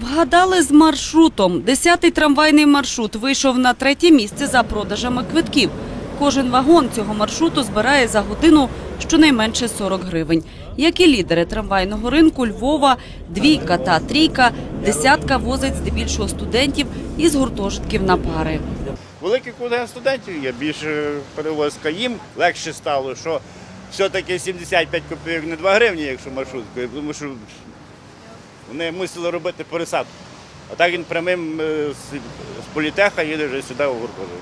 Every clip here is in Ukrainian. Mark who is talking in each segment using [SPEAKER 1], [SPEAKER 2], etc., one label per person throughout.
[SPEAKER 1] Вгадали з маршрутом. Десятий трамвайний маршрут вийшов на третє місце за продажами квитків. Кожен вагон цього маршруту збирає за годину щонайменше 40 гривень. Як і лідери трамвайного ринку Львова, двійка та трійка, десятка возить здебільшого студентів із гуртожитків на пари.
[SPEAKER 2] Великий контингент студентів є, більше перевозка їм легше стало, що все-таки 75 копійок не 2 гривні, якщо маршруткою, тому що вони мусили робити пересадку. А так він прямим е, з, політеха їде вже сюди у гуртожиток.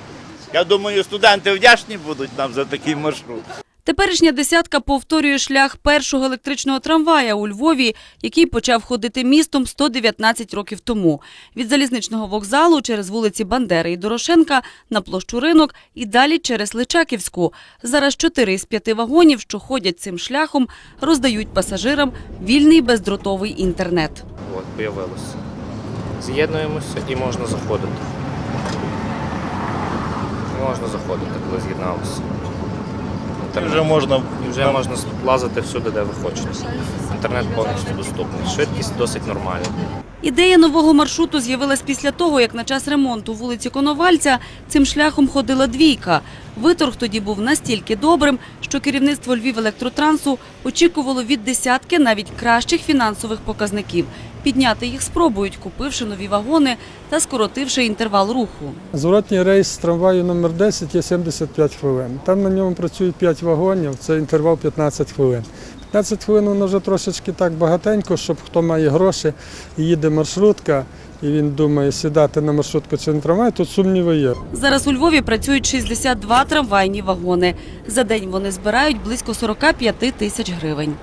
[SPEAKER 2] Я думаю, студенти вдячні будуть нам за такий маршрут.
[SPEAKER 1] Теперішня десятка повторює шлях першого електричного трамвая у Львові, який почав ходити містом 119 років тому. Від залізничного вокзалу через вулиці Бандери і Дорошенка на площу ринок і далі через Личаківську. Зараз чотири із п'яти вагонів, що ходять цим шляхом, роздають пасажирам вільний бездротовий інтернет.
[SPEAKER 3] От, появилося. З'єднуємося і можна заходити. Можна заходити, коли з'єдналися. Інтернет.
[SPEAKER 2] Вже можна
[SPEAKER 3] І вже можна лазити всюди, де ви хочете. Інтернет повністю доступний. Швидкість досить нормальна.
[SPEAKER 1] Ідея нового маршруту з'явилась після того, як на час ремонту вулиці Коновальця цим шляхом ходила двійка. Виторг тоді був настільки добрим, що керівництво Львів-електротрансу очікувало від десятки навіть кращих фінансових показників. Підняти їх спробують, купивши нові вагони та скоротивши інтервал руху.
[SPEAKER 4] Зворотній рейс з трамваю номер 10 є 75 хвилин. Там на ньому працює 5 вагонів, це інтервал 15 хвилин. 15 хвилин воно вже трошечки так багатенько, щоб хто має гроші і їде маршрутка, і він думає сідати на маршрутку чи на трамвай, тут сумніви є.
[SPEAKER 1] Зараз у Львові працюють 62 трамвайні вагони. За день вони збирають близько 45 тисяч гривень.